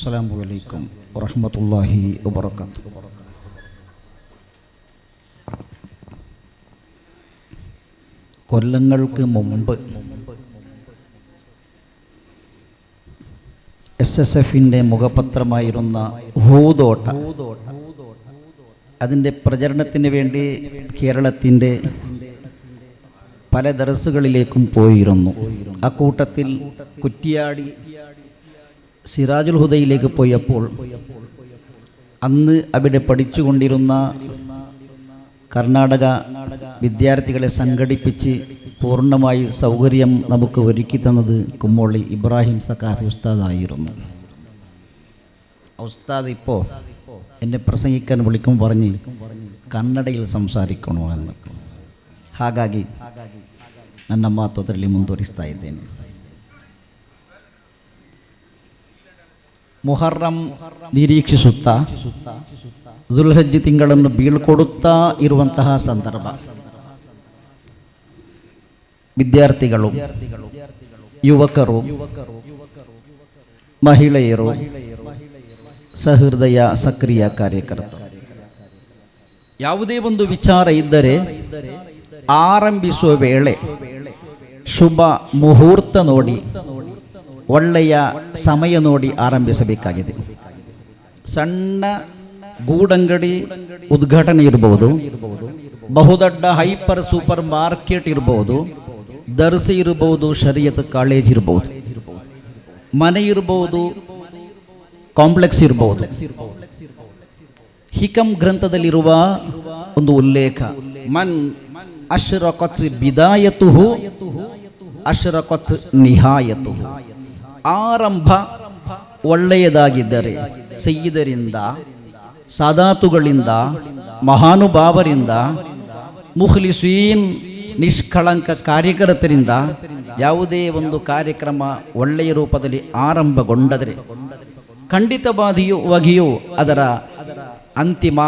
അസ്സലാമു അലൈക്കും വറഹമത്തല്ലാഹി വബറകാതുഹു. കൊല്ലങ്ങൾക്ക് മുമ്പ് എസ് എസ് എഫിന്റെ മുഖപത്രമായിരുന്ന ഹൂതോട്ട അതിന്റെ പ്രചരണത്തിന് വേണ്ടി കേരളത്തിന്റെ പല ദറസുകളിലേക്കും പോയിരുന്നു. ആ കൂട്ടത്തിൽ കുറ്റിയാടി സിറാജുൽ ഹുദയിലേക്ക് പോയപ്പോൾ അന്ന് അവിടെ പഠിച്ചുകൊണ്ടിരുന്ന കർണാടക വിദ്യാർത്ഥികളെ സംഘടിപ്പിച്ച് പൂർണമായി സൗകര്യം നമുക്ക് ഒരുക്കി തന്നത് കുമ്മോളി ഇബ്രാഹിം സക്കാഫി ഉസ്താദായിരുന്നു. ഉസ്താദ് ഇപ്പോൾ എന്നെ പ്രസംഗിക്കാൻ വിളിക്കും പറഞ്ഞ് കന്നഡയിൽ സംസാരിക്കണമെന്ന് ഹാഗാഗി. നന്നമ്മ ಮಾತು ಅದರಲ್ಲಿ സ്ഥായി തന്നെ ಮುಹರ್ರಂ ನಿರೀಕ್ಷಿಸುತ್ತಾ ದುಲ್ಹಜ್ಜಿ ತಿಂಗಳನ್ನು ಬೀಳ್ಕೊಡುತ್ತಾ ಇರುವಂತಹ ಸಂದರ್ಭ. ವಿದ್ಯಾರ್ಥಿಗಳು, ಯುವಕರು, ಮಹಿಳೆಯರು, ಸಹೃದಯ ಸಕ್ರಿಯ ಕಾರ್ಯಕರ್ತರು. ಯಾವುದೇ ಒಂದು ವಿಚಾರ ಇದ್ದರೆ ಆರಂಭಿಸುವ ವೇಳೆ ಶುಭ ಮುಹೂರ್ತ ನೋಡಿ ಒಳ್ಳೆಯ ಸಮಯ ನೋಡಿ ಆರಂಭಿಸಬೇಕಾಗಿದೆ. ಸಣ್ಣ ಗೂಡಂಗಡಿ ಉದ್ಘಾಟನೆ ಇರಬಹುದು ಬಹುದೊಡ್ಡ ಹೈಪರ್ ಸೂಪರ್ ಮಾರ್ಕೆಟ್ ಇರಬಹುದು ದರ್ಸಿ ಇರಬಹುದು ಶರೀಯತ್ ಕಾಲೇಜ್ ಇರಬಹುದು ಮನೆ ಇರಬಹುದು ಕಾಂಪ್ಲೆಕ್ಸ್ ಇರಬಹುದು ಹಿಕಂ ಗ್ರಂಥದಲ್ಲಿರುವ ಒಂದು ಉಲ್ಲೇಖ, ಮನ್ ಅಶ್ರಕತ್ ಬಿದಾಯತುಹು ಅಶ್ರಕತ್ ನಿಹಾಯತು ಆರಂಭ ಒಳ್ಳೆಯದಾಗಿದ್ದರೆ ಸಯ್ಯಿದರಿಂದ, ಸಾದಾತುಗಳಿಂದ, ಮಹಾನುಭಾವರಿಂದ, ಮುಖ್ಲಿಸೀನ್ ನಿಷ್ಕಳಂಕ ಕಾರ್ಯಕರ್ತರಿಂದ ಯಾವುದೇ ಒಂದು ಕಾರ್ಯಕ್ರಮ ಒಳ್ಳೆಯ ರೂಪದಲ್ಲಿ ಆರಂಭಗೊಂಡದರೆ ಖಂಡಿತವಾಗಿಯೂ ಅದರ ಅಂತಿಮ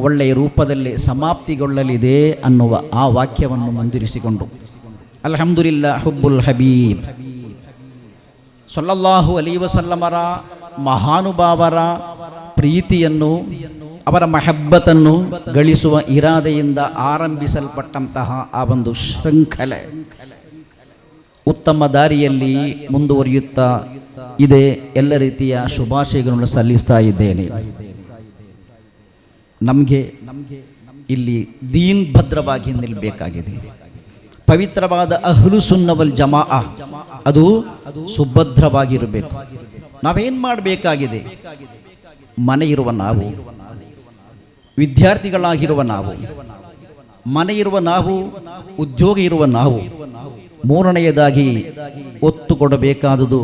ಒಳ್ಳೆಯ ರೂಪದಲ್ಲಿ ಸಮಾಪ್ತಿಗೊಳ್ಳಲಿದೆ ಅನ್ನುವ ಆ ವಾಕ್ಯವನ್ನು ಮುಂದಿರಿಸಿಕೊಂಡು. ಅಲ್ಹಮ್ದುಲಿಲ್ಲ ಹುಬ್ಬುಲ್ ಹಬೀಬ್. ಸೊಲ್ಲಲ್ಲಾಹು ಅಲಿ ವಸಲ್ಲಮರ ಮಹಾನುಭಾವರ ಪ್ರೀತಿಯನ್ನು, ಅವರ ಮಹಬ್ಬತನ್ನು ಗಳಿಸುವ ಇರಾದೆಯಿಂದ ಆರಂಭಿಸಲ್ಪಟ್ಟಂತಹ ಆ ಒಂದು ಶೃಂಖಲೆ. ಉತ್ತಮ ದಾರಿಯಲ್ಲಿ ಮುಂದುವರಿಯುತ್ತಾ ಇದೆ ಎಲ್ಲ ರೀತಿಯ ಶುಭಾಶಯಗಳನ್ನು ಸಲ್ಲಿಸ್ತಾ ಇದ್ದೇನೆ. ನಮಗೆ ಇಲ್ಲಿ ದೀನ್ ಭದ್ರವಾಗಿ ನಿಲ್ಲಬೇಕಾಗಿದೆ ಪವಿತ್ರವಾದ ಅಹ್ಲು ಸುನ್ನವಲ್ ಜಮಾ ಅದು ಸುಭದ್ರವಾಗಿರಬೇಕು. ನಾವೇನು ಮಾಡಬೇಕಾಗಿದೆ? ಮನೆ ಇರುವ ನಾವು, ವಿದ್ಯಾರ್ಥಿಗಳಾಗಿರುವ ನಾವು, ಮನೆ ಇರುವ ನಾವು, ಉದ್ಯೋಗ ಇರುವ ನಾವು, ಮೂರನೆಯದಾಗಿ ಒತ್ತು ಕೊಡಬೇಕಾದುದು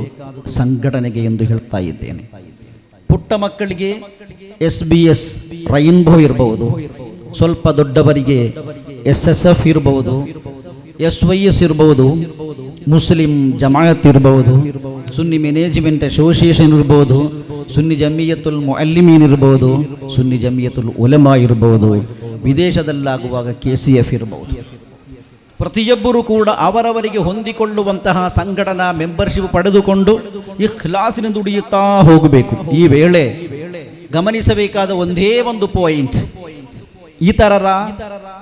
ಸಂಘಟನೆಗೆ ಎಂದು ಹೇಳ್ತಾ ಇದ್ದೇನೆ. ಪುಟ್ಟ ಮಕ್ಕಳಿಗೆ ಎಸ್ ಬಿ ಎಸ್ ರೈನ್ಬೋ ಇರಬಹುದು ಸ್ವಲ್ಪ ದೊಡ್ಡವರಿಗೆ ಎಸ್ ಎಸ್ ಎಫ್ ಇರಬಹುದು ಎಸ್ ವೈ ಎಸ್ ಇರಬಹುದು ಮುಸ್ಲಿಂ ಜಮಾಯತ್ ಇರಬಹುದು ಸುನ್ನಿ ಮ್ಯಾನೇಜ್ಮೆಂಟ್ ಅಸೋಸಿಯೇಷನ್ ಇರಬಹುದು ಸುನ್ನಿ ಜಮಿಯತುಲ್ ಮುಅಲ್ಲಿಮೀನ್ ಇರಬಹುದು ಸುನ್ನಿ ಜಮಿಯತುಲ್ ಒಲೆಮಾ ಇರಬಹುದು ವಿದೇಶದಲ್ಲಾಗುವಾಗ ಕೆ ಸಿ ಎಫ್ ಇರಬಹುದು ಪ್ರತಿಯೊಬ್ಬರೂ ಕೂಡ ಅವರವರಿಗೆ ಹೊಂದಿಕೊಳ್ಳುವಂತಹ ಸಂಘಟನಾ ಮೆಂಬರ್ಶಿಪ್ ಪಡೆದುಕೊಂಡು ಈ ಕ್ಲಾಸಿನ ದುಡಿಯುತ್ತಾ ಹೋಗಬೇಕು. ಈ ವೇಳೆ ಗಮನಿಸಬೇಕಾದ ಒಂದೇ ಒಂದು ಪಾಯಿಂಟ್ ಇತರರ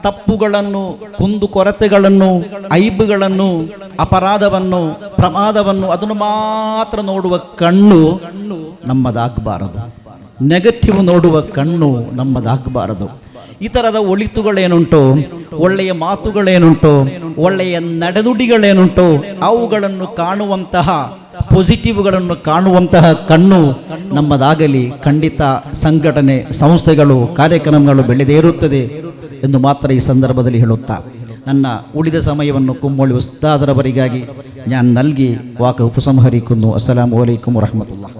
ತಪ್ಪುಗಳನ್ನು, ಕುಂದು ಕೊರತೆಗಳನ್ನು, ಐಬುಗಳನ್ನು ಅಪರಾಧವನ್ನು, ಪ್ರಮಾದವನ್ನು ಅದನ್ನು ಮಾತ್ರ ನೋಡುವ ಕಣ್ಣು ನಮ್ಮದಾಗಬಾರದು. ನೆಗೆಟಿವ್ ನೋಡುವ ಕಣ್ಣು ನಮ್ಮದಾಗಬಾರದು. ಇತರರ ಒಳಿತುಗಳೇನುಂಟು, ಒಳ್ಳೆಯ ಮಾತುಗಳೇನುಂಟು, ಒಳ್ಳೆಯ ನಡೆದುಡಿಗಳೇನುಂಟು ಅವುಗಳನ್ನು ಕಾಣುವಂತಹ ಪಾಸಿಟಿವ್ಗಳನ್ನು ಕಾಣುವಂತಹ ಕಣ್ಣು ನಮ್ಮದಾಗಲಿ. ಖಂಡಿತ ಸಂಘಟನೆ, ಸಂಸ್ಥೆಗಳು, ಕಾರ್ಯಕ್ರಮಗಳು ಬೆಳೆದೇ ಇರುತ್ತದೆ ಎಂದು ಮಾತ್ರ ಈ ಸಂದರ್ಭದಲ್ಲಿ ಹೇಳುತ್ತಾ ನನ್ನ ಉಳಿದ ಸಮಯವನ್ನು ಕುಮ್ಮೊಳಿ ಉಸ್ತಾದರವರಿಗಾಗಿ ഞാൻ നൽകി വാക്ക് ഉപസംഹരിക്കുന്നു അസ്സലാമു അലൈക്കും വറഹ്മത്തുള്ളാഹി